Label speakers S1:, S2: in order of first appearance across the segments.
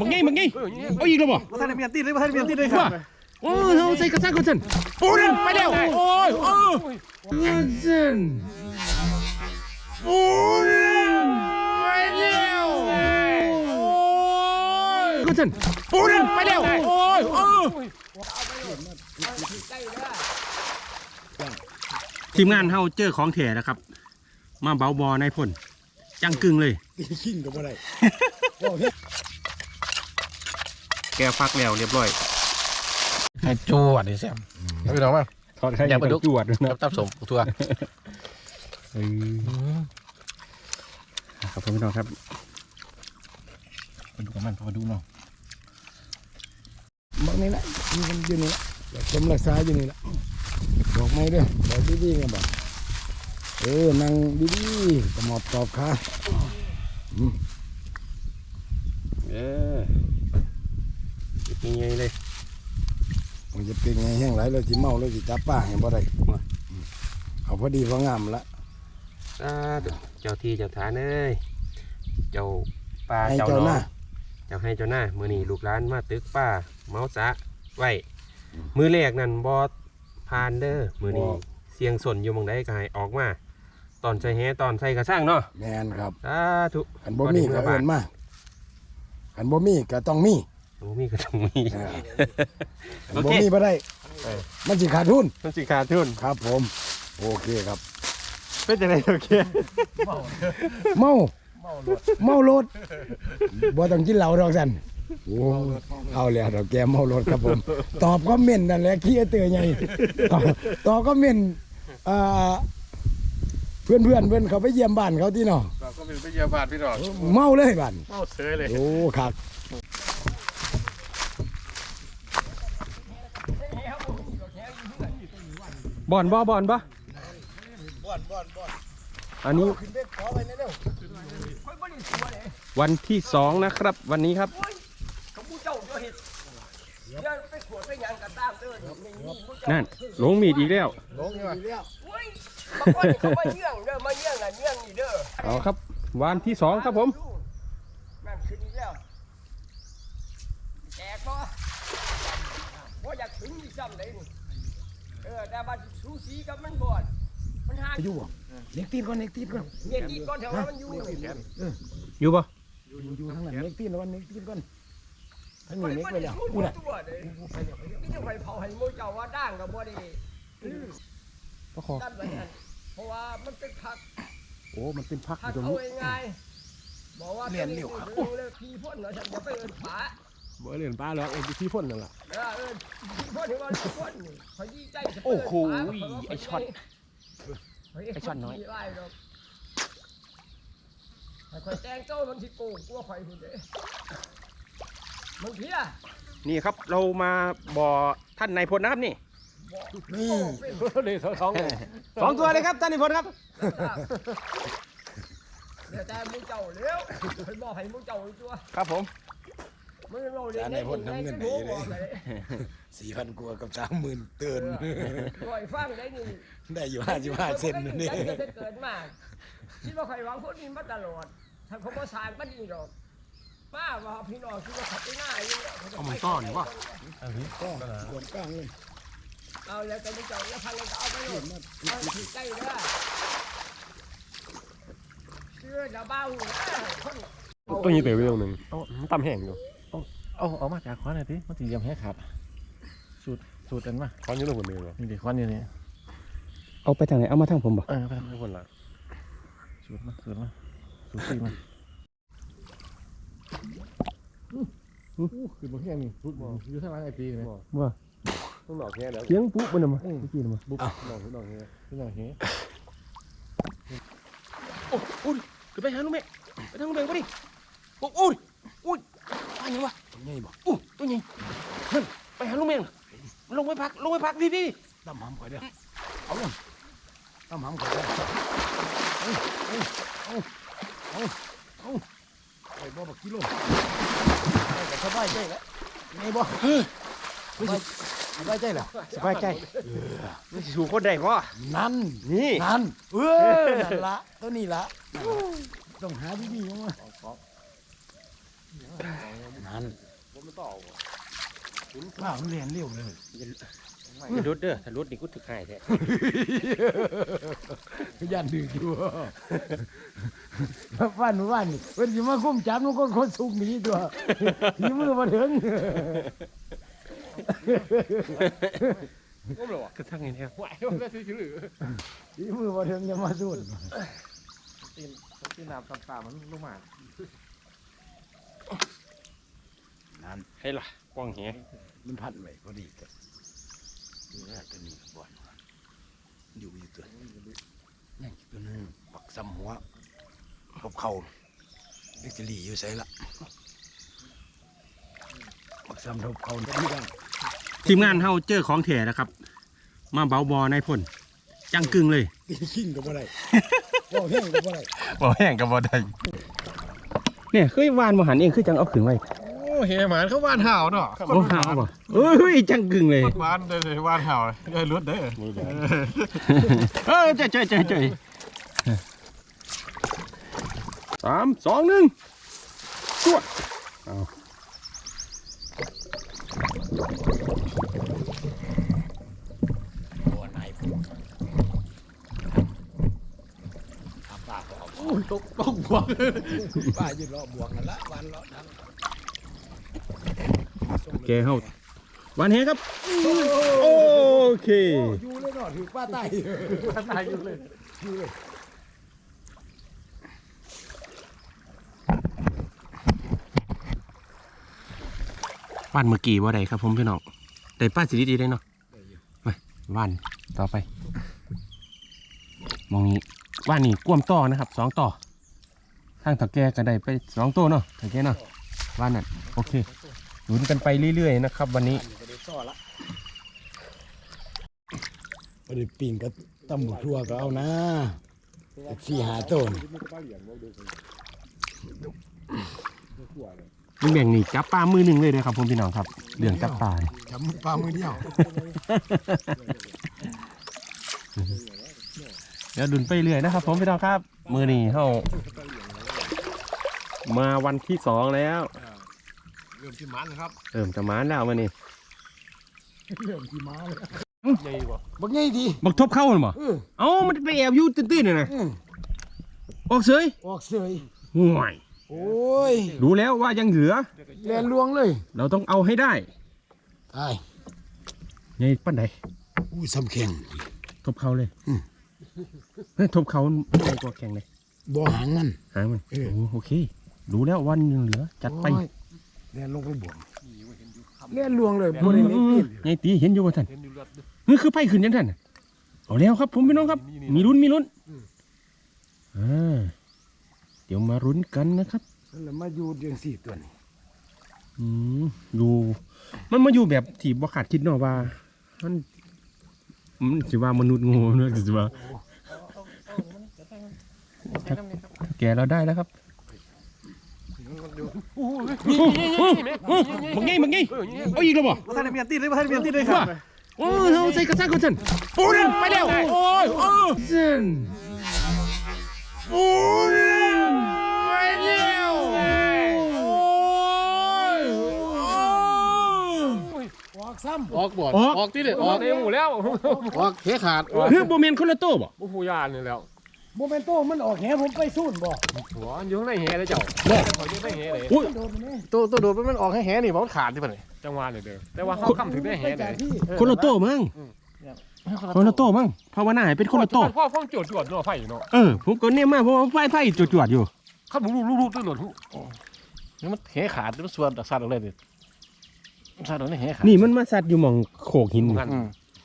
S1: มึงไงมึงไงเอาอีกแล้วบ่
S2: มาทานเมียนติดเลยมาทานเมียนติดเลยครับ
S1: โอ้ยเอาใส่กระซังก่อนสันปูนไปแล้วโอ้ยโอ้ยกระสันปูนไปแล้วโอ้ยกระสันปูนไปแล้วโอ้ยโอ้ยทีมงานเฮาเจอของแถนะครับ มาเบาบอในพ่นจังกึงเลย
S2: ขิงกับอะไร
S1: แกฟักแล้วเรียบร้อย
S3: ให้จวดดิแซมเอาพี่น้องมา
S1: ทอดไข่
S3: ยำปลาดุก
S1: จวดด้วยนะ
S3: ตับสมทั่ว
S1: เออครับผมพี่น้องครับ
S3: มาดูกับมันมาดูเนาะ
S2: บักนี่นะมันอยู่นี่ละผมรักษาอยู่นี่ละบอกไม่เด้อบอกดีๆกันบอกเออนั่งดีๆกระหมอบตอบขา
S1: เออยังไงเลย
S2: มันจะเป็นไงแห้งไหลเลยสิเมาเลยสิจับป้าเห็นบ่ได้อืมเอาพอดีพองามละ
S1: สาธุเจ้าที่เจ้าฐานเอ้ยเจ้าป่า
S2: ให้
S1: เจ้า
S2: เจ้าห
S1: น้อ
S2: น้าง
S1: เจ้าให้เจ้าหน้ามือนี้ลูกหลานมาตึกป้าเมาสะไว้มือแรกนั่นบอพานเด้อมือนี้เสียงสนอยู่หมองใดก็ให้ออกมาต อนใส่แฮตอนใส่กระสร้างเนาะ
S2: แมนครับ
S1: สาธุ
S2: ขันบ่มีก็เอินมาขันบ่มีก็ต้องมี
S1: โอ้มีกระต้องมี
S2: อ่าขัน
S1: โอ
S2: บ่
S1: เค
S2: มีบ่ได้ มันสิขาดทุน
S1: ต้องสิขาดทุน
S2: ครับ ผม โอเคครับ
S1: เป็นยังไงโอเค
S2: เมาเมารถบ่ต้องกินเหล้าดอกสันโอ้เอาแล้วดอกแกเมารถครับผม ตอบคอมเมนต์นั่นแหละขี้เตือใหญ่ตอบตอบคอมเมนต์อ่าเพื่อนเพื่อนๆเพื่อนเขาไปเยี่ยมบ้านเขาที่เนาะ
S3: เราก็เป็นพยาบาลพี่น้อง
S2: เมาเลยบ้าน
S3: เมาเสยเลย
S2: โอ้ครับ
S1: บอนบ่บอนบ่อันนี้
S2: ขึ้นไปขอไปเร็ว
S1: วันที่สองนะครับ วันนี้ครับ
S4: เขาผู้เจ้าเดี๋ยวเห็ดเดี๋ยวไปขวดไปหยังกันตามเด้อนี่นี่นี่ผู้เจ้า
S1: นั่นลงมีดอีกแล้ว
S3: ลงใช่ไหม
S4: โอ้ยบางคนนี่เขามาเยี่ยงเด้อมาเยี่ยงน่ะเยี่ยงนี่เด้อ
S1: เอาครับวันที่สองครับผม
S4: นั่นคือนี่แล้วแจกบ่บ่อยากถึงอีกซ้ำเลยนี่เออแต่บัดสูสีกับมันบ่อนมันห่าง
S2: อยู่บ่เล็กตีนก่อนเล็กตีนก่อน
S4: เนี่ยตีก่อนเถอะว่ามันอยู่
S1: อยู่ปะ
S2: อยู่อยู่ทางนั้นเล็กตีนแล้ววันเล็กตีนก่อน ท่าน
S4: มั
S2: นี่
S4: น
S2: เล็ก
S4: มัน
S2: ไปแล้ว
S4: พูด
S2: อู้น่ะ
S4: ตัวเด้นี่จะไปเผาให้หมู่เจ้าว่าด่างกับบ่ได้
S2: ก็ขอ
S4: นั่นไว้นั่นเพราะว่ามันเป็นผัก
S2: โอ้มันเป็นพักอ
S4: ถ้า
S2: ยู่ตรง
S4: เอา
S2: นี้
S4: ง่ายๆบอกว่าเรียนเร็วครับเลยพี่พ่นเนาะฉันจะไปเอินป๋า
S1: บ่เรียนป้าแล้วเอ็นที่พ่นนั่นแหละ
S4: เออเอินพี่พ่นที่ว่าพี่พ่นนี่เขายี่ใจจะ
S1: โอ้โหไอ้ช็อตไอ้ช็อตน้อย
S4: ไล่ดอกถ้าข่อยแตงโต้มันสิโกงกลัวข่อยพุ่นเด้ มันเพี้ย
S1: นี่ครับเรามาบ่อท่านนายพลนะครับนี่
S2: นี่
S1: เลยสองสองตัวเลยครับท่านนายพลครับ
S4: เดี๋ยวแต่หมูเจ้าเร็วข่อยบอกให้หมูเจ้าอีกตัว
S1: ครับผม
S4: มันเราเรียนเลย
S2: สี่พันกว่ากับสามหมื่นเตือน
S4: ข่อยฟังได้นี่
S2: ได้อยู่ห้าสิบห้าเซนนี่
S4: จะเกิดมากคิดว่าใครหวังคนนี้มาตลอดถ้าเขาบ่สร้างก็ดีหรอก ป้าว่าพี่น้องคิดว่าขับไปหน้าอยู่
S1: เอามันต้อนวะ
S2: ก็กดกลางเลย
S4: เอาแล้วก็ไม่เจ้าแล้วพันเลยก็เอาไปหมดเอาถือใกล้เด้อเชื่อดาบ้าหูนะคน
S1: ตัวนี้เต๋อไปตรงหนึ่งมันต่ำแห้งอยู่
S3: เอาเอามาจากควันหน่อยดิมันถึงยำให้ขาดสูตรสูตรกันมา
S1: คอนอยู่ตรงบนนี้เหรอ
S3: นี่ดิควันนี่นี่
S1: เอาไปทางไหนเอามาทางผมบ่
S3: เออไป
S1: ไม่คนละ
S3: สูตรมาสูตรมาสูตรตีมา คือบ่แค่นี้พูดบ่อยู่ข้างหลังไอ้ปีนี่
S1: ว่า
S3: ต้องหลอกแค่แล้ว
S1: เสียงปุ๊บมันน่ะมาเมื่อกี้น่ะมา
S3: บุ๊บหลอกหลอกแค่พี่น้องเฮ้
S1: โอ้โอ้ยขึ้นไปหาลุงแม่ไปทางลุงแม่ก็ดิโอ้โอ้ยโอ้ยไปยังวะ
S2: นี่บอก
S1: โอ้ตัวใหญ่เฮ้ยไปหาลุงแม่น่ะลงไปพักลงไปพักพี่พี่
S2: ตั้มหำก่อนเด้อเอาลงตั้มหำก่อนเด้อเอาเอาเอาเอา ไอ้บ่บักกิโลได้ก็สบายใจแล้วนี่บ่สบายสบายใจแล้ว
S1: สบายใจนี่สิสู่คนใดพ่อ
S2: นั่น
S1: นี่
S2: นั่นเออนั่นละตัวนี้ละต้องหาดีๆมานั่น
S3: ผมไม่ต่อ
S2: ว้าวมันเรียนเร็วเลย
S1: อย่ารุดเด้อถ้ารุดนี่กูถึกหายแท้
S2: ยันดื้ออยู่ว่านว่านนี่เพิ่นสิมาคุ้มจับมันคนคนสุกหนีตัวทีมือมาถึง
S3: ก้มเลยวะ
S1: กระทั่งไงเนี่ย
S3: ไหวมันได้ซื้อหรือ
S2: ทีมือมาถึงจะมาสู้
S3: ตีนตีนน้ำตามๆมันลงมา
S2: นั่น
S1: ให้ล่ะกว้างแห
S2: มันพันไว้พอดีตัว นี่นะตัวนี้บ่อนอยู่อยู่ตัวยังอยู่ตัวนึงปักซ้ำหัวทบเข่าเอ็กซ์ลีอยู่ใส่ละปักซ้ำทบเข่าตัวนี้ได้
S1: ทีมงานเฮาเจอของแท้แล้วครับ มาเบาบอในพ่นจังกึ่งเลย
S2: ตีขิงก็บ่ได้บ่แห้งก็บ่ได้
S1: บ่แห้งกับบ่ได้เนี่ยเคยวานบ่หันเองคือจังเอาขึ้นไว้
S3: โอ้ เฮหมานเขาวานห่าวเนาะ
S1: โอ้หาวบ่เอ้ยจังกึ่งเลย
S3: วานเด้อวานห่าวได้รถเด้อ
S1: เออเจ๊เจ๊เจ๊เจ๊สามสองหนึ่งชวดเอา
S2: บ่อนายผมป้าก็เอา
S3: โอ้ยตกตกบวก
S2: ป้ายืนรอบวกกันละวันเลาะ นั้น
S1: โอเคเฮาวันเฮครับ โอเค
S2: อยู่เลยเนาะถือป้าตาย
S3: ตายอยู่เลย
S2: อยู่เลย
S1: วันเมื่อกี้ว่าใดครับผมพี่น้องได้ป้าสิดีได้เนาะไปวันต่อไป มองนี้ว่านนี่กวมต่อนะครับสองต่อทางถักแกก็ได้ไปสองตัวเนาะถักแกเนาะว่านนั่นโอเค ลุ้นกันไปเรื่อยๆนะครับ วันนี้
S2: บ่ได้ปิ่งกับตำบักทั่วก็เอานะจักสี่หาต้น
S1: ลุงแบ่งนี่จับปลามือหนึ่งเลยเลยครับผมพี่น้องครับเรื่องจับปลาเนี่ย
S2: จำปลามือเดียว
S1: เดี๋ยวดุนไปเรื่อยนะครับ ผมพี่น้องครับ มือนี่เฮามาวันที่สองแล้ว
S3: เริ่มที่มันนะครับ
S1: เอิ่มจะมานแล้วมานี่
S2: เรื่องขี่ม้าเลย
S3: ใหญ่กว่า
S2: บักไงดี
S1: บักทบเข้าหรือเปล่า
S2: เออ
S1: เอ้ามันไปแอบอยู่ตื้นๆน่ะนะ
S2: อืม
S1: ออกเสย
S2: ออกเสย
S1: ห่วย
S2: โอ้ย
S1: รู้แล้วว่ายังเหลือ
S2: แลนลวงเลย
S1: เราต้องเอาให้ได้
S2: ตาย
S1: ไงปั้นใด
S2: อู้สำแข็ง
S1: ทบเขาเลย
S2: อืม
S1: เฮ้ยทบเขาใหญ่กว่าแข่งเลย
S2: บ่หางมัน
S1: หางมัน
S2: เออ
S1: โอ้โอเค รู้แล้ววันยังเหลือ จัดไป
S2: โอ้ย แลนลงไปบ่วงแลนลวงเลยบ่ได้นิดนิด
S1: ไงตีเห็นอยู่ว่าท่าน
S3: เห็นอยู่เลือด
S1: นี่คือไพ่ขึ้นยังท่านน่ะเอาแล้วครับ ผมพี่น้องครับ มีลุ้นมีลุ้นอ่าเดี๋ยวมาลุ้นกันนะครับ
S2: นั่นแหละมาอยู่เดือนสี่ตัวนี้
S1: อืมอยู่ มันมาอยู่แบบที่บ่ขาดคิดเนาะว่า มันมันสิว่ามนุษย์โง่เนอะสิว่าแกเราได้แล้วครับ บังไงบังไงเอาอีกแล้วบ่
S3: ท่านเมียนตีเลยท่านเมียนตีเลยครับ
S1: โอ้ยเอาใส่กระซังก่อนฉันปูนไปแล้วโอ้ยโอ้ยฉันปูนไปแล้วโอ้ยอ
S2: อกซ้ำ
S3: ออกบ่อนออกที่เด็ดออกเองหมดแล้วออกเทขาด
S1: เฮ้ยโบเมนคนละโต้บ่
S3: บุฟูยานนี่แล้ว
S2: โมเมนโตมันออกแหผมไปสู้บ่
S3: หัวอยู่ข้างในแหเลยเจ้าขออยู่ในแหเลย
S1: อุ้ย
S2: โดนไหม
S3: ตัวตัวโดดมันออกให้แหนี่มันขาดที่ปะเนี่ยจังหวะเนี่ยเด้อแต่ว่าเขาค้ำถึงได้แห
S2: ไป
S3: เล
S2: จาก
S3: ย
S2: ที่
S1: คนละโต้มั้งคนละโต้มั้งภาวนาให้เป็นคนละโต้
S3: พ่อพ่อจวดจวดเนาะไฟเนาะ
S1: เออผมก็เนี่ยมาเพราะว่าไฟไฟจวดๆอยู่
S3: ข้ามรูปรูปรูปตัวหลดนี่มันแหขาดมันส่วนสัตว์อะไรเนี่ยสัตว์นี่แหขาด
S1: นี่มันมาสัตว์อยู่หมองโขกหิน
S3: กัน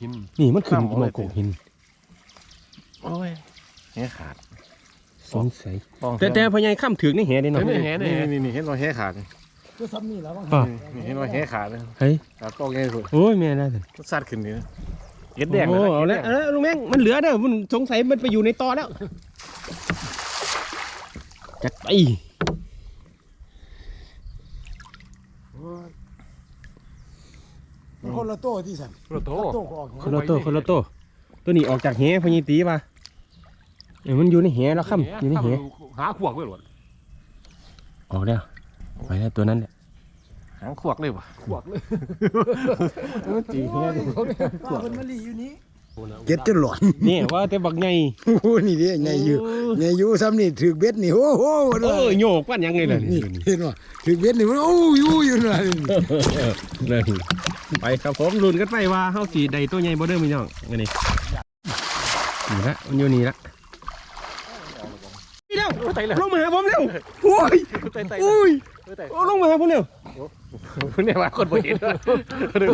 S3: หิน
S1: นี่มันขึ้น
S3: ข้าม
S1: ห
S3: เอา
S1: ม
S3: เล
S1: อยงโขกหิน
S3: โอ้ย แหขาด
S1: สงสัยแต่แต่พญายข้ามถึงนี่แหได้เนาะ
S3: นี่แหนี่นี่นี่เห็นว่าแหขาด
S2: ก็ซ้ำนี่แล้วมั้ง
S1: อะ
S3: นี่เห็นว่าแหขาดเลย
S1: เฮ้ย
S3: ขาดต้องไงสุด
S1: โอ้ยแม่น่าสน
S3: สัตว์ขึ้นนี่เห็ดแดง
S1: โอ้เอาแล้วเอาแล้วลุงแม่งมันเหลือเด้อมันสงสัยมันไปอยู่ในตอแล้วจัดไป
S2: มันคนละโตที่สั่น
S3: รถโต
S2: โตก็ออกแห
S1: คนละโตคนละโตตัวนี้ออกจากแหพญายตีป่ะ เออมันอยู่ในแหแล้วค่ำอยู่ในแห
S3: หาขวกไว้หลด
S1: ออกแล้วไปแล้วตัวนั้นแหละ
S3: หางขวกเลยวะขวกเลยจีเฮีย
S4: ว่ามันมาลีอยู่นี้
S2: เก็ดจนหลอน
S1: นี่ว่าแต่บักใหญ่
S2: โอ้โหนี่ดิใหญ่อยู่ใหญ่อยู่ซ้ำนี่ถือเบ็ดนี่โอ้โห
S1: เออโยกปั้นยังไงล่ะ
S2: นี่
S1: นี่
S2: เห็นว่าถือเบ็ดนี่มันโอ้ยอยู่อยู่นั่น
S1: เลยไปครับผมลุ้นกันไปว่าเฮาสิได้ตัวใหญ่บ่เด้อพี่น้องอันนี้นี่ละมันอยู่นี่ละนี่เร็ว
S3: ไตเลย
S1: ลงมาหาผมเร็วโอ้ย
S3: ไตไต
S1: โอ้ย
S3: ไต
S1: โอ้ลงมาหาผมเร็ว
S3: เนี่ยว่าคนบ่เห็น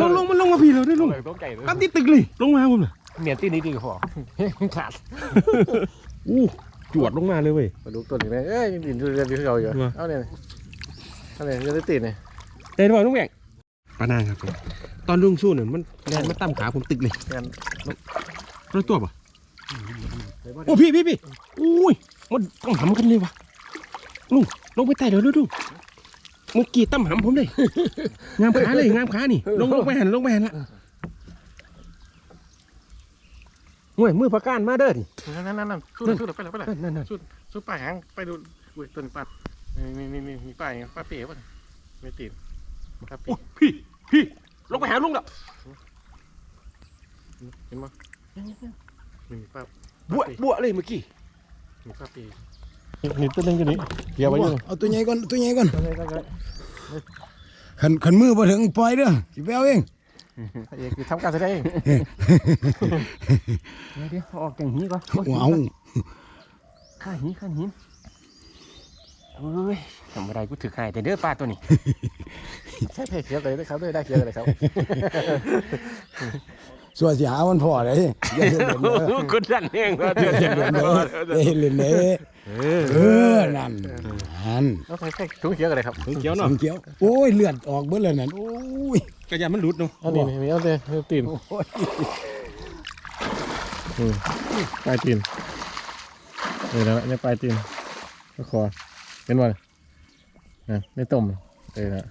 S1: ลงลงมันลงมาพี่เราได้ลง
S3: ต้องไก่เลย
S1: อันที่ตึกเลยลงมาหาผมน่ะ
S3: เมียนที่นี้ดีกว่าขาด
S1: อู้จวดลงมาเลยเว้ย
S3: มาดูตัวนี้เลยเอ้ยยังดินดูเรียนที่เราอยู่เอาเนี่ยเอาเนี่ยจะได้ติดเนี่ย
S1: ได้ด้วยลุงแบงปานางครับผมตอนลุงสู้เนี่ยมันแรงมาตั้มขาผมตึกเลย
S3: แมน
S1: ร้อยตัวป่ะโอ้พี่พี่พี่อุ้ย มันต้องหำกันเลยวะลุงลงไปใต้เดี๋ยวลุงมุกกี้ตั้มหำผมเลย งามขาเลยงามขานี่ ลงลงไปหันลงไปหันละห่วยมือประการมาเด้อดิ
S3: นั่นนั่นนั่นสู้สู้ไปเลยไปเลย
S1: นั่นนั่น
S3: สู้สู้ป้ายหางไปดูอุ้ยต้นปัดมีมีมีมีป้ายป้าเป๋ป่ะไม่ติดป้าเป๋
S1: โอ้พี่พี่ลงไปหาลุงแล้ว
S3: เห็นมั้ยมีป้า
S1: บวบวเลยเมื่อกี้
S3: มีป้าเป๋นี่ต้นนึงกันนี้เกี่ยวไว้อยู่
S2: เอาตัวใหญ่ก่อนตัวใหญ่ก่อน
S3: อะไรกันเลย
S2: ขันขันมือมาถึงปล่อยเด้อสิไปเอาเอง
S3: เอกคือทำการแสดง
S1: เดี๋ยวเดี๋ยวออกแก่งหีก่อน
S2: ว้าว
S1: ข้าหินข้าหินเอ้ยทำอะไรกูถือหายแต่เด้อปลาตัวนี้
S3: ใช่เพจเขียวเลยนะครับด้วยได้เขียวเลยครับ
S2: ส่วนสิหามันพอเลยอย่าเห็นเด่นเด้อ
S1: คนดันแห้งว่าเดือด
S2: อย่าเห็นเด่นเด้ออย่าเห็นเด่นเด้อเออนั่นนั่น
S3: แล้วใส่ถุงเขียวเลยครับ
S1: เขียว
S2: ส
S1: เนาะ
S2: มเขียวโอ้ยเลือดออกเบิดเลยนั่นโอ้ย
S1: กระยามันหลุดเนาะ
S3: อันนี้มีเอาเลยตีนปลายตีนเดี๋ยวนะเนี่ยปลายตีนก็คอเห็นบ่นะไม่ต้มเออนะ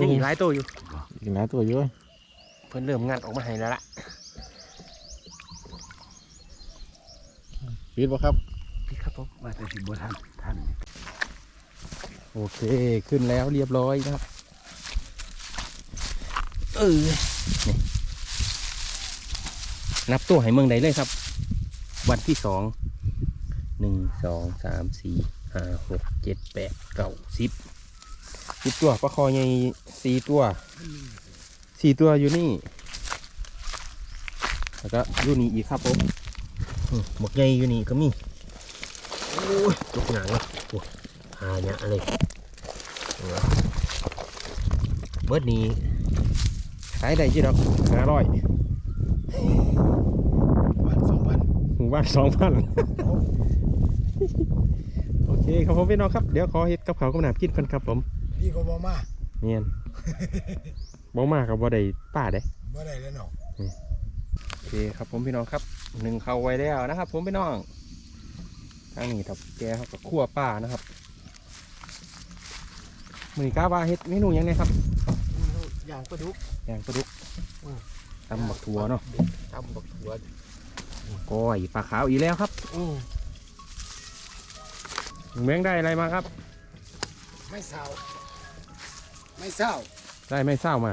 S1: ยังอีกหลายตัวอยู่
S3: อีกหลายตัวเยอะ
S1: เพิ่นเริ่มงัดออกมาให้แล้วล่ะ
S3: ปิดบ่ครับ
S1: พี่ครับผมมาแต่สิบ่ทันทัน
S3: โอเคขึ้นแล้วเรียบร้อยนะครับ
S1: เออนี่นับตัวให้เมืองใดเลยครับ วันที่สองหนึ่งสองสามสี่ห้าหกเจ็ดแปดเก้าสิบสิบตัวปลาคอใหญ่สี่ตัว สี่ตัวอยู่นี่ แล้วก็อยู่นี่อีกครับผมอืมหมกใหญ่อยู่นี่ก็มีโอ้ยจุกหนังเลยโอ้ยหาเนี่ยอะไรเบิร์ดนี้ขายได้จีดอกห้าร้อย
S2: วันสองวัน
S1: หมู่บ้านสองพันโอเคครับผมพี่น้องครับ เดี๋ยวขอเฮ็ดกับเขาวกับหนาบกินกันครับผม
S2: พี่ก็บ่มา
S1: เนียน บ่มากกับบ่ได้ป้าได้
S2: บ่ได้แล้วเนาะ
S1: โอเคครับผมพี่น้องครับหนึ่งเข้าไว้แล้วนะครับ ผมพี่น้องทางนี้ครับแกเขากับคั่วป้านะครับมือนี้กล้าว่าเฮ็ดเมนูหยังไงครับ
S3: อย่างปลาดุก
S1: แกงปลาดุกตำบักถั่วเนาะ
S3: ตำบักถั่ว
S1: ก้อยปลาขาวอีกแล้วครับ
S3: อืม
S1: เมืองได้อะไรมาครับ
S2: ไม่เศร้าไม่เศร้า
S1: ได้ไม่เศร้ามา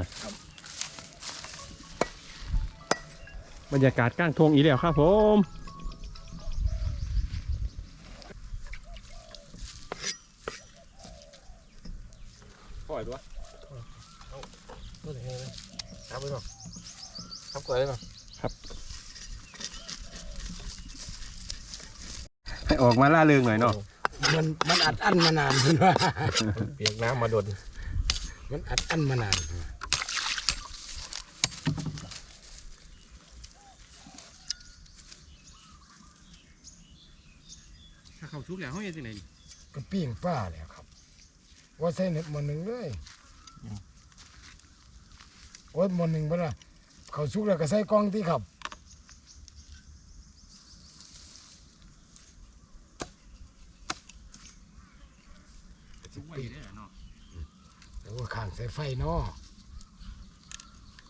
S1: บรรยากาศก้างทงอีกแล้วครับผมปล่อยตัว
S3: ตัวไหนเลยทำไปหรอทำก่อนเลยหรอ
S1: ให้ออกมาล่าเริงหน่อยเนาะ
S2: มันมันอัดอั้นมานานเพิ่นว่า
S3: เปียกน้ำมาโดน
S2: มันอัดอั้นมานาน
S1: ถ้าเขาชุกแล้วเขาจะที่ไหน
S2: ก็ปิ้งป้าแล้วครับ ว่าใส่เน็ตหมอหนึ่งเลยโอ้ยหมอหนึ่งบ่ล่ะเขาสุกแล้วก็ใส่กล้องที่ครับ โอ้ข้างใส่ ไฟเนาะ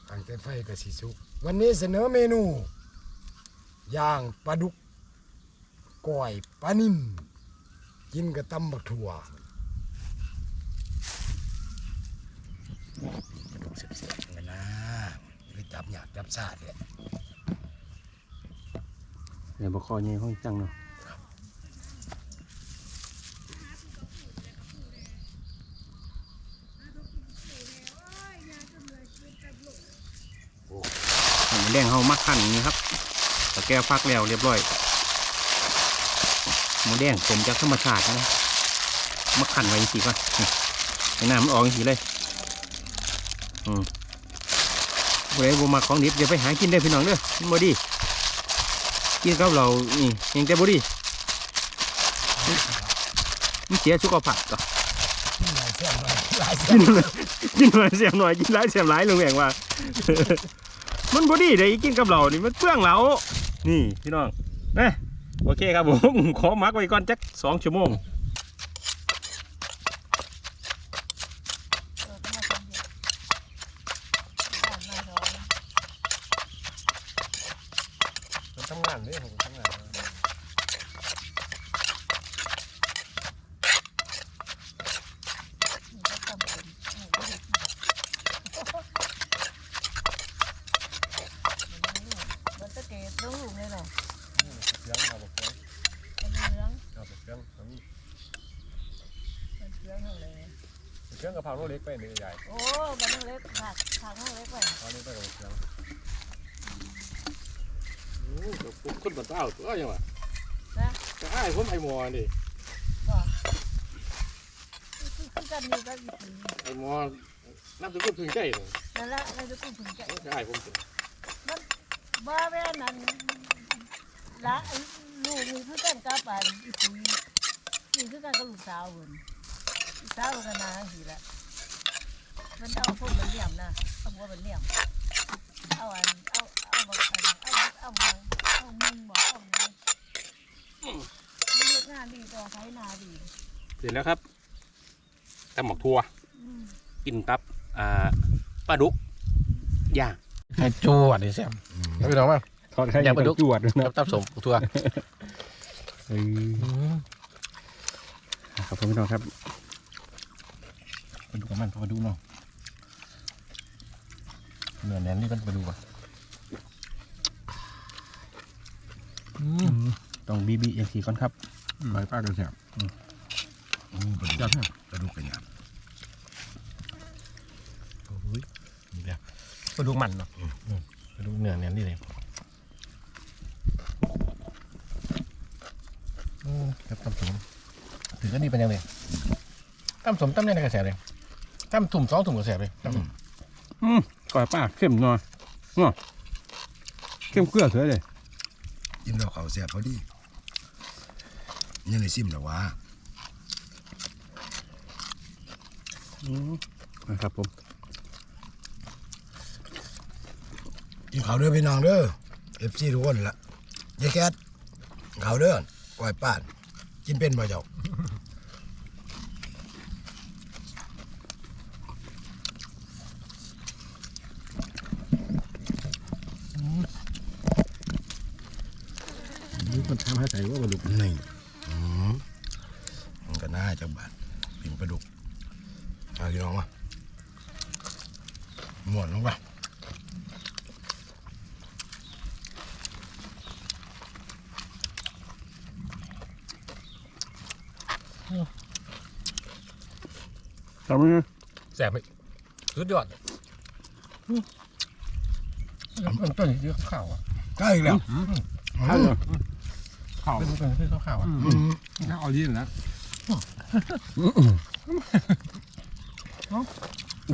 S2: ข้งใส่ไฟก็สิสุก วันนี้เสนอเมนูย่างปลาดุกก้อยปลานิ่มกินกับตำบักถั่วกระดูกเสียบๆกันนะไปจับหยาดจับซาดเนี่ย
S5: เดี๋ยวบอกคอเงี้ยห้องจังเนาะ แดงเฮามักขันอย่างนี้ครับตะแก้วฟักแล้วเรียบร้อยหมูแดงผมจากธรรมชาตินะมักขันไว้สิก่อนให้น้ำมันออกสิเลยอืมบริเวณมาของดิบอย่าไปหากินได้พี่น้องเด้อมันบ่ดีกินกับเรานี่ยังแต่บ่ดีมันเสียสุขภาพก็
S2: หลายเสียบหลายหลายเสีย
S5: กินหน่อยเสียหน่อยกินหลายเสียหลายลุงแหวงว่า มันบอดี้เลยกินกับเรานี่มันเปลืองเรานี่พี่น้องนะโอเคครับผมขอมักไว้ก่อนจักสองชั่วโมงทำงานด้วยผมทำงาน
S6: มันจะเกตลูกเลยเหรอ
S5: เสียงเราบอก
S6: มันเหลือง
S5: เราเสียง
S6: มันเหลืองอะไร
S5: เสียงกระเพราโลเล็กไปนี่ใหญ่
S6: โอ้มันต้องเล็กผักผักต้องเล็กไป
S5: ตอนนี้ไปกับเสียงโอ้คนบันเต้าตัวยังวะ
S6: นะ
S5: จะให้ผมไอ้หมอนี่
S6: ก็คือกันนี่ก็อีกที
S5: ไอ้หมอน้ำตะกุ่นถึงใจเลย
S6: นั่นละเราจะกุ้งถึงใจ
S5: จะให้ผมถึง
S6: บ้าแม่นั้นละลูกนี่คือกันกับอันอีกทีนี่คือกันกับลูกสาวคนลูกสาวกันนาสิละ มันเอาพวกมันเหลี่ยมนะเอาหัวมันเหลี่ยมเอาอันเอาเอาบอกอันเอาเอาเอาเอามึงบอกเอาไงมันเลือกงานดีต่อใช้นาดี
S5: เสร็จแล้วครับตำหมกทัว
S6: อืม
S5: กินกับอ่าปลาดุกย่าง
S1: ให้จวดดิแซม
S5: แล้วพี่น้องว่า
S1: ทอดไข่
S5: ย่างปลาดุก
S1: จวดด้วยนะ
S5: ตับสมทัว
S1: เออครับผมพี่น้องครับไปดูกับมันไปดูเนาะ
S5: เนื้อแน่นนี่มันปลาดุกอะ
S1: ต้องบีบีอย่างทีก่อนครับ
S2: หลายป้ากันแซ่บอืมปลาดุก
S1: จัดให้
S2: ปลาดุกกันหยาบ
S5: ปลาดุกมันเนาะปลาดุกเนื้อแน่นนี่เลยครับตับสมถือก็ดีเป็นยังไงตั้มสมตั้มเนี่ยในกระแสเลยตั้มถุ่มสองถุ่มกระแสเลยตั้ม
S1: อืม ก่อยป้าเข้มหน่อยเนาะเข้มเกลือเฉยเลย
S2: กินแล้วเขาวแซ่บพอดียังได้ซิมแล้ววะ
S1: นะครับผม
S2: กินข้าวเด้อพี่น้องเด้อเอฟซีทุกคนละยายแคทข้าวเด้อก้อยป้าน กินเป็นบ่เจ้า
S1: มันทำให้ใส่ว่าปลาดุก
S2: นี่อืมมันก็น่าจะบาดปิ่งปลาดุกเอาพี่น้องมาหมดลงไป
S1: ทำไง
S5: แสบไปสุดยอดมันต้นเยอะข้าวอะ
S2: ใกล้อีกแล้ว
S1: ใช่เลย
S5: ข้าวเป็นต้นที่ข้าวอะ
S2: อืม
S1: ถ้าเอาดีนะ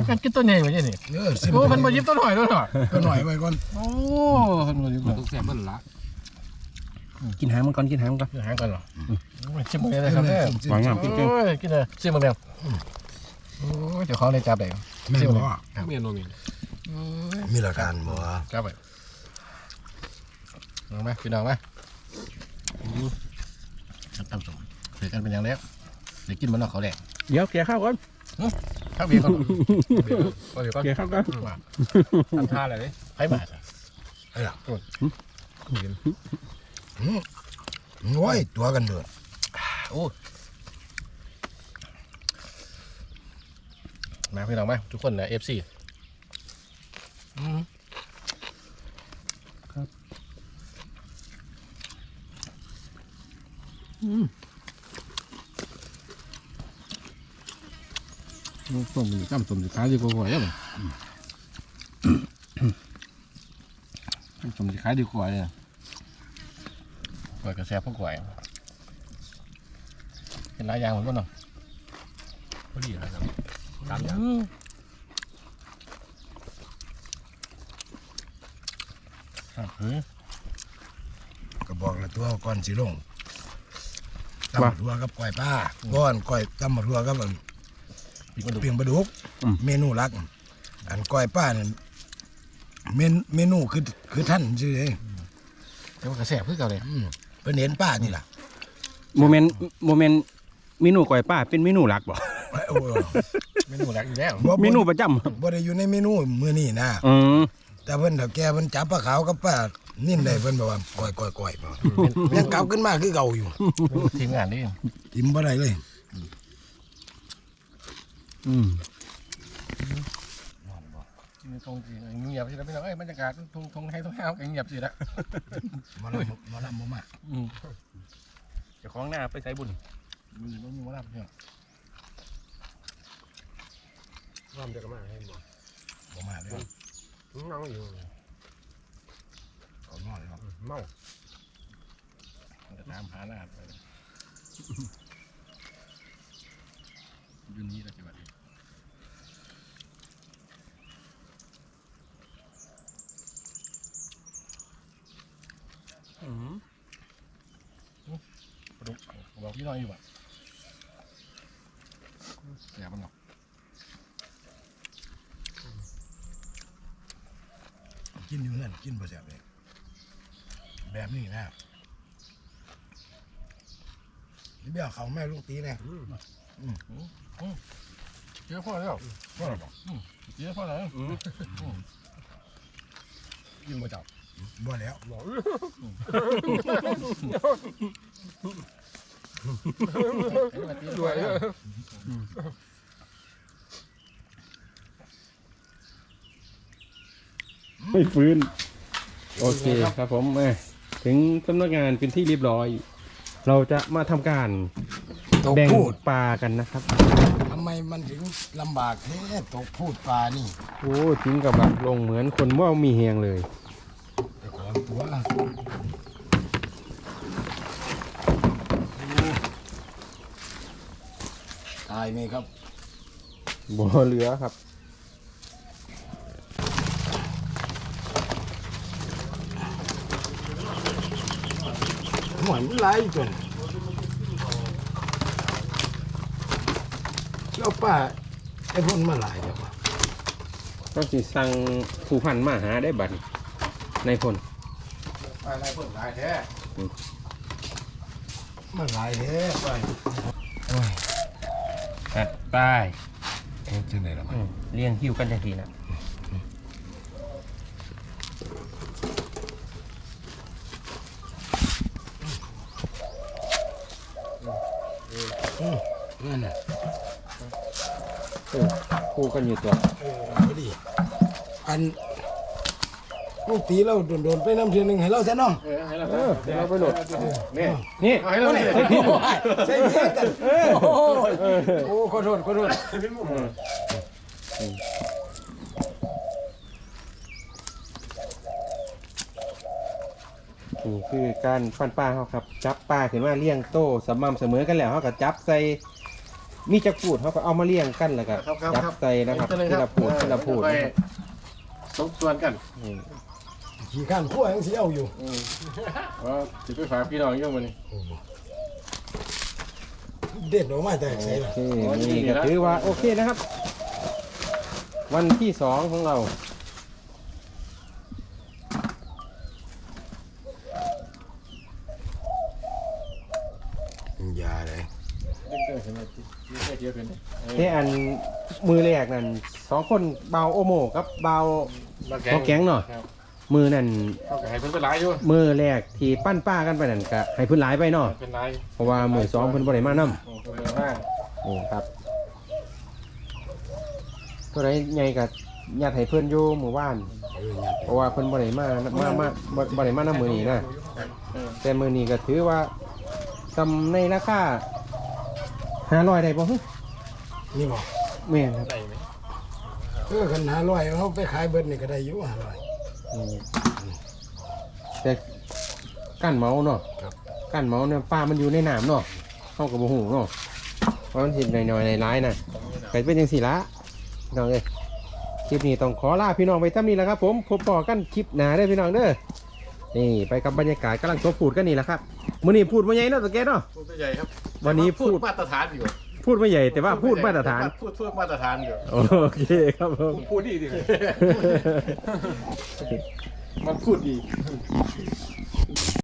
S5: การกินต้นใหญ่กว่านี้นี่
S2: เออซิม
S5: โอ้มันมายิบต้นหอยต้นหอย
S2: ก็หน่อยไว้ก่อน
S5: โอ้มันมายิบต้น
S1: ตุกแซ่บเบิ้ลละกินหางมันก่อนกินหางมันก่อน
S5: หางกันเหรอชิมเลยนะครับเนี่ย
S2: ซิม
S1: วาง
S2: ซิ
S1: งาม
S2: ม
S1: จริง
S5: โอ้ยกินเลยชิมมึงเดียวโอ้ยเดี๋ยวเขาเลยจับเลย
S2: แม่นบ่
S5: เมียนโนมี
S2: มีหลักการบ่
S5: จับไปน้องไหมพี่น้องไหม น้ำตำสมเสือกันเป็นอย่างแล้เดี๋ยวกินมันนอกเขาแหลก
S1: เดี๋ยวเกี่ยข้าวก่อน
S5: ข้าวเบียร์ก่อนเบียร์ก่อน
S1: เบียร์ก่อน
S5: ทำท่าอะไรนี่ไข่หมา
S2: ไอ้หลักน้อยตัวกันเดือด
S5: โอ้มาพี่น้องไหมทุกคนนะเอฟซี
S2: ต้มอยู่จ้ำต้มสิขายดีกว่าหวยอะต้มสิขายดีกว่าเลย
S5: กวยกระแสพวกกวยเป็นหลายอย่างเหมือนกันเนาะพอดีเลยครับตามอย่างครับเฮ้ย
S2: ก็บอกและตัวก่อนสิลง ตำบักทัวกับก้อยป้าก้อนก้อยตำบักทัวกับอัน
S5: ปีกมาดู
S2: เปียงปลาดุกเมนูหลัก อันก้อยป้าเนี่ยเมนเมนูคือคือท่านชื่อเอง
S5: แต่ว่ากระแสเพื่อเก่าเลย
S2: อืมเป็นเห็นป้านี่ล่ะ
S1: โมเมนต์โมเมนต์เมนูก่อยป้าเป็นเมนูหลักบ่
S2: โอ้โห
S5: เมนูรักอยู่แล้ว
S2: บ่
S1: เมนู
S2: บ่
S1: ประจำ
S2: บ่ได้อยู่ในเมนูมื้อนี้นะ
S1: อืม
S2: แต่เพิ่นถ้าแกเพิ่นจับปลาขาวกับป้า นิ่นได้เพิ่นบอกว่าก้อยก้อยก้อยบ่ยังกลับขึ้นมาคือเก่าอยู่
S5: ทีมงานนี่
S2: ทิมบ่ได้เลย
S1: อืม
S5: ตรงจีเงียบใช่ไหมพี่น้องเอ้ยบรรยากาศทงทงให้ทงห้าวเงียบสิละ
S2: หมาลำหมาลำบ่มา
S1: เจ้าของหน้าไปใส่บุญ
S5: มือต้องมีว่ารับเนี่ย
S3: รำจะกันมาให้หมด
S2: บ่มาเลย
S3: น้องอยู่
S2: เอานอนครับ
S3: เมา
S5: จะตามหาหน้าไปยูนี่ละจีบัด
S1: อืม
S5: ปลุกบอกพี่น้อยอยู่อะเสียมันหรอก
S2: กินอยู่นั่นกินบ่แซ่บเลย แบบนี้นะนี่เบี้ยเขาแม่ลูกตีแน่
S5: เยอะพอแล้วพอแล้วบอกเยอะพอแล้วยิงมาจับ
S2: บ่แล้ว
S5: ด้วย
S1: ไม่ฟื้น โอเคครับผมเอ้ย ถึงสำนักงานเป็นที่เรียบร้อย เราจะมาทำการ
S2: ตก
S1: แบ่ง
S2: พูด
S1: ปลากันนะครับ
S2: ทำไมมันถึงลำบากแท้ตกพูดปลานี่
S1: โอ้ถึงกับแบบลงเหมือนคนว่ามีเฮงเลย
S2: เจ้าของตัวตายไหมครับ
S1: บ่เหลือครับ
S2: หมอนไหลจนแล้วป้าไอ้พ่นมาหลายแล้ววะ
S1: ต้องสิสั่งผู้พันมาหาได้บัตรในพล
S5: อะไรเพิ่มได้แท้
S2: มาหลายแท้ไปโอ้ย
S1: ตัดป้าย
S2: เอ๊ะจังไดล่ะมัน
S1: เลี้ยงหิ้วกันจังทีนะ
S2: นั่นน่ะ
S1: คู่กันอยู่ตัว
S2: เออพอดีอันลูกตีเราโดนๆไปน้ำเทียนหนึ่งให้เราซะเนาะ
S5: เออให้เรา
S1: เออเดี๋ยวเราไปโหลดนี่นี่
S5: ให้เราเลย
S2: ใช่เพี้ยกันโอ้ยโอ้ขอโทษขอโทษ
S1: นี่คือการฟันปลาเขาครับ จับปลาขึ้นมาเลี้ยงโต้สม่ำเสมอกันแล้วเขาก็จับใส่ มีจักพูดเขาก็เอามาเลี้ยงกันแล้วก็จับใส่นะครับทีละพูดทีละพูดนะครับ
S5: สมส่วนกัน
S1: นี่
S2: ขี่ข้านขั้วยังสิเอาอยู่
S5: อ๋อจะไปฝากพี่น้องยังมันนี่
S2: เด็ดออกมาแต่ใส่
S1: โอ
S2: ละ
S1: เคนี่ก็ถือว่าโอเคนะครับ วันที่สองของเรา
S2: อย่าเลย
S5: เห็นไหมเยอะเป็น
S1: ที่อันมือแรกนั่นสองคนเบาโอโมกับเบา
S5: มาแก
S1: เขาแก๊งเนาะมือนั่น
S5: เขาก็ให้เพิ่นไปหลายอยู่
S1: มือแรกที่ปั้นป้ากันไปนั่นก็ให้เพื้นหลายไปเนาะ
S5: เป็นหลาย
S1: เพราะว่ามือสองเพิ่นบ่ได้มานำ
S5: โอ้เป็นหลาย
S1: นี่ครับตัวไหนใหญ่กับญาติให้เพื่อนอยู่หมู่บ้าน
S2: เออยัด
S1: เพราะว่าเพิ่นบ่ได้มามามาบ่บ่ได้มานำมื้อนี้นะแต่มื้อนี้ก็ถือว่าซำในราคา500ได้บ่ฮึ
S2: นี่บอก
S1: แม่นครับ
S2: เออคันหาร้อยเขาไปขายเบิดนี่ก็ได้อยู่หาร้อย
S1: อืมแต่กั้นเมาเนาะ
S2: ครับ
S1: กั้นเมาเนี่ยปลามันอยู่ในน้ำเนาะเฮาก็บ่ฮู้เนาะเพราะมันสิน้อยๆหลายๆน่ะก็เป็นจังซี่ละพี่น้องเอ้ยคลิปนี้ต้องขอลาพี่น้องไปท่านี้แหล้วครับผมพบปอกันคลิปหน้าเด้อพี่น้องเด้อนี่ไปกับบรรยากาศกำลังตัวพูดกันนี่แหละครับมื้อนี้พูดบ่ใหญ่เนาะตะแกเนาะ
S5: พูดใหญ่ครับ
S1: วันนี้พูด
S5: มาตรฐานอยู่
S1: พูดไม่ใหญ่แต่ว่าพูดมาตรฐาน
S5: พูดพูดมาตรฐานอยู่
S1: โอเคครับผม
S5: พูดดีดิมันพูดดี